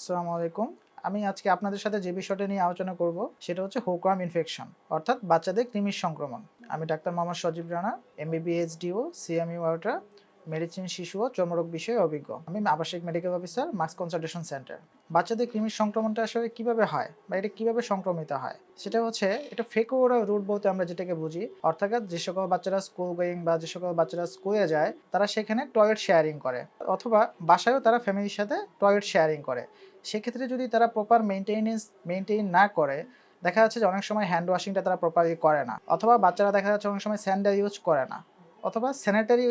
আসসালামু আলাইকুম। আমি আজকে আপনাদের সাথে যে বিষয়টা নিয়ে আলোচনা করব, সেটা হচ্ছে হোকরাম ইনফেকশন অর্থাৎ বাচ্চাদের কৃমির সংক্রমণ। আমি doctor Mohammad Sajib Rana MBBS DO CMU আউটা medicine শিশু ও চর্মরোগ বিষয়ে অভিজ্ঞ। আমি আবাসিক মেডিকেল অফিসার মাস কনসালটেশন সেন্টার। বাচ্চাদের কৃমির সংক্রমণটা আসলে কীভাবে হয় বা এটা কীভাবে সংক্রমিত হয়, সেটা হচ্ছে এটা ফেকোরা রুট বলতে আমরা যেটাকে বুঝি। অর্থাৎ যে সকল বাচ্চারা স্কুল গোয়িং বা যে সকল বাচ্চারা স্কুলে যায়, তারা সেখানে টয়লেট শেয়ারিং করে। অথবা বাসায়ও তারা ফ্যামিলির সাথে টয়লেট শেয়ারিং করে। সেক্ষেত্রে যদি তারা প্রপার মেনটেনেন্স মেনটেন না করে, দেখা যাচ্ছে যে অনেক সময় হ্যান্ড ওয়াশিংটা তারা প্রপারলি করে না। অথবা বাচ্চারা দেখা যাচ্ছে অনেক সময় স্যান্ডেল ইউজ করে না। অথবা স্যানিটারি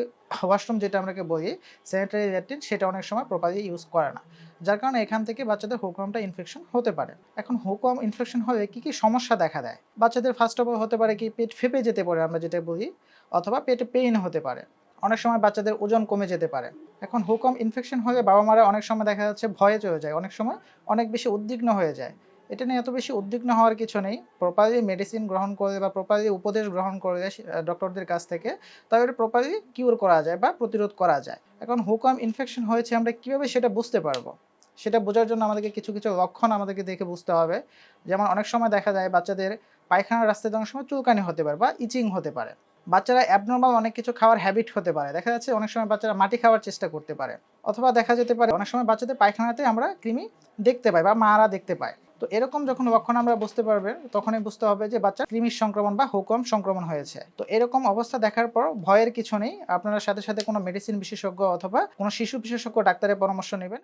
ওয়াশরুম যেটা আমরাকে বলি স্যানিটারি ল্যাট্রিন সেটা অনেক সময় প্রপারলি ইউজ করে না। যার কারণে এখান থেকে বাচ্চাদের হুকমটা ইনফেকশন হতে পারে। এখন হুকম ইনফেকশন হলে কি কি সমস্যা দেখা দেয়? বাচ্চাদের ফার্স্ট অফ অল হতে পারে কি পেট ফেপে যেতে পারে আমরা যেটা বলি, অথবা পেটে পেইন হতে পারে। অনেক সময় বাচ্চাদের ওজন কমে যেতে পারে। এখন হুকম ইনফেকশন হলে বাবা মারা অনেক সময় দেখা যাচ্ছে ভয়ে চলে যায়। অনেক সময় অনেক বেশি উদ্বিগ্ন হয়ে যায়। এটা নিয়ে এত বেশি উদ্বিগ্ন হওয়ার কিছু নেই। প্রপারলি মেডিসিন গ্রহণ করে বা প্রপারলি উপদেশ গ্রহণ করে ডক্টরদের কাছ থেকে তবে এটা প্রপারলি কিউর করা যায় বা প্রতিরোধ করা যায়। এখন হুকম ইনফেকশন হয়েছে, আমরা কীভাবে সেটা বুঝতে পারব? সেটা বোঝার জন্য আমাদেরকে কিছু কিছু লক্ষণ আমাদেরকে দেখে বুঝতে হবে। যেমন অনেক সময় দেখা যায় বাচ্চাদের পায়খানার রাস্তায় অনেক সময় চুলকানি হতে পারে বা ইচিং হতে পারে। বাচ্চারা অ্যাবনর্মাল অনেক কিছু খাওয়ার হ্যাবিট হতে পারে। দেখা যাচ্ছে অনেক সময় বাচ্চারা মাটি খাওয়ার চেষ্টা করতে পারে। অথবা দেখা যেতে পারে অনেক সময় বাচ্চাদের পায়খানাতে আমরা কৃমি দেখতে পাই বা মারা দেখতে পায়। তো এরকম যখন লক্ষণ আমরা বুঝতে পারবে, তখনই বুঝতে হবে যে বাচ্চার কৃমির সংক্রমণ বা হুকম সংক্রমণ হয়েছে। তো এরকম অবস্থা দেখার পর ভয়ের কিছু নেই। আপনারা সাথে সাথে কোনো মেডিসিন বিশেষজ্ঞ অথবা কোনো শিশু বিশেষজ্ঞ ডাক্তারের পরামর্শ নেবেন।